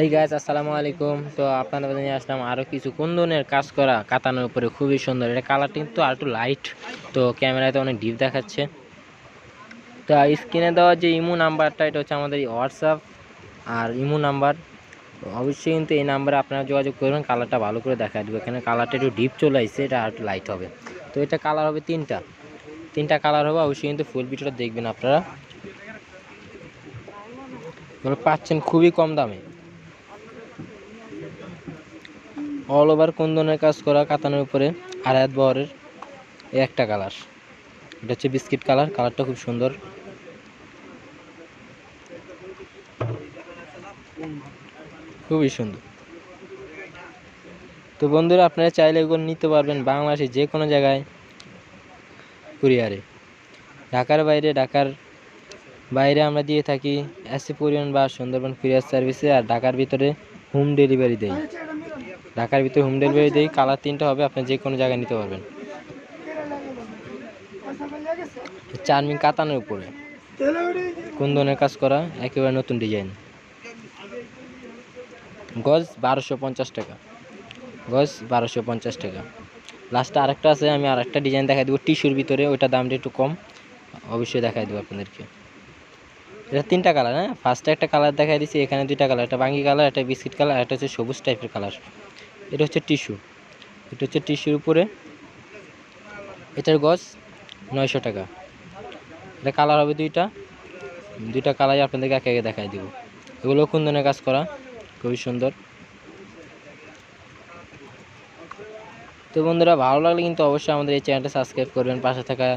এই গাছ আসসালামু আলাইকুম। তো আপনাদের নিয়ে আসলাম আরও কিছু কুন্দনের কাজ করা কাতানোর উপরে খুবই সুন্দর। এটা কালারটা কিন্তু আর একটু লাইট তো ক্যামেরাতে অনেক ডিপ দেখাচ্ছে। তো স্ক্রিনে দেওয়া যে ইমো নাম্বারটা, এটা হচ্ছে আমাদের হোয়াটসঅ্যাপ আর ইমো নাম্বার। অবশ্যই কিন্তু এই নাম্বারে আপনারা যোগাযোগ করবেন কালারটা ভালো করে দেখা দেবে। এখানে কালারটা একটু ডিপ চলে আসছে, এটা আর একটু লাইট হবে। তো এটা কালার হবে তিনটা। তিনটা কালার হবে, অবশ্যই কিন্তু ফুল ভিডিওটা দেখবেন আপনারা। পাচ্ছেন খুবই কম দামে। অল ওভার কুন্দনের কাজ করা কাতানের উপরে আড়ায়াত বহরের এই একটা কালার এটা হচ্ছে বিস্কিট কালার কালারটা খুব সুন্দর। খুবই সুন্দর। তো বন্ধুরা, আপনারা চাইলে এগুলো নিতে পারবেন বাংলাদেশে যে কোনো জায়গায়, কুরিয়ারে। ঢাকার বাইরে ঢাকার বাইরে আমরা দিয়ে থাকি এসি পরিবহন বা সুন্দরবন কুরিয়ার সার্ভিসে, আর ঢাকার ভিতরে হোম ডেলিভারি দেই। ঢাকার ভিতরে হোম ডেলিভারি দেই কালার তিনটা হবে আপনি যে কোনো জায়গায় নিতে পারবেন। চারমিন কাতানের উপরে। কুন্দনের কাজ করা একেবারে নতুন ডিজাইন গজ বারোশো পঞ্চাশ টাকা। গজ বারোশো পঞ্চাশ টাকা। লাস্টে আরেকটা আছে আমি আরেকটা ডিজাইন দেখাই দেবো। টিস্যুর ভিতরে ওইটা দামটা একটু কম। অবশ্যই দেখাই দেবো আপনাদেরকে। এটা তিনটা কালার হ্যাঁ? ফার্স্টে একটা কালার দেখাই দিচ্ছি এখানে দুইটা কালার একটা বাঙ্গি কালার একটা বিস্কিট কালার একটা হচ্ছে সবুজ টাইপের কালার এটা হচ্ছে টিস্যু। এটা হচ্ছে টিস্যুর উপরে এটার গজ নয়শো টাকা। এটা কালার হবে দুইটা। দুইটা কালারই আপনাদেরকে একে একে দেখাই দিব। এগুলো কুন্দনের কাজ করা, খুবই সুন্দর। তো বন্ধুরা, ভালো লাগলে কিন্তু অবশ্যই আমাদের এই চ্যানেলটা সাবস্ক্রাইব করবেন। পাশে থাকা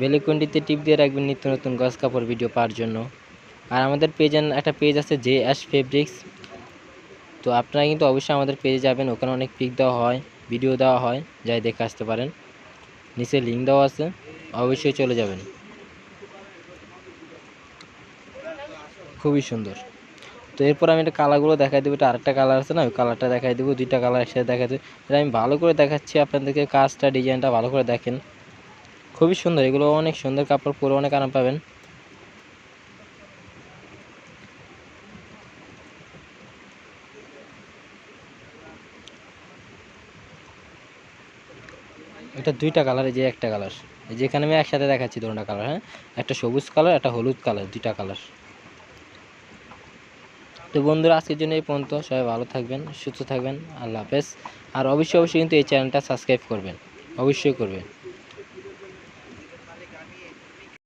বেলিকন্ডিতে টিপ দিয়ে রাখবেন নিত্য নতুন গজ কাপড় ভিডিও পাওয়ার জন্য। আর আমাদের পেজ, একটা পেজ আছে জে অ্যাশ ফেব্রিক্স তো আপনারা কিন্তু অবশ্যই আমাদের পেজে যাবেন, ওখানে অনেক পিক দেওয়া হয় ভিডিও দেওয়া হয়, যাই দেখে আসতে পারেন। নিচে লিঙ্ক দেওয়া আছে, অবশ্যই চলে যাবেন। খুবই সুন্দর। তো এরপর আমি একটা কালারগুলো দেখাই দেবো, এটা আরেকটা কালার আছে না, ওই কালারটা দেখাই দেবো, দুইটা কালার একসাথে দেখাই দেবো। এটা আমি ভালো করে দেখাচ্ছি, আপনাদেরকে কাজটা ডিজাইনটা ভালো করে দেখেন। খুবই সুন্দর, এগুলো অনেক সুন্দর কাপড়, পরে অনেক আরাম পাবেন। এটা দুইটা কালার এই যে একটা কালার এই যে এখানে আমি একসাথে দেখাচ্ছি দুটা কালার হ্যাঁ? একটা সবুজ কালার একটা হলুদ কালার দুইটা কালার তো বন্ধুরা, আজকের জন্য এই পর্যন্ত। সবাই ভালো থাকবেন, সুস্থ থাকবেন, আল্লাহ হাফেজ। আর অবশ্যই অবশ্যই কিন্তু এই চ্যানেলটা সাবস্ক্রাইব করবেন। অবশ্যই করবেন।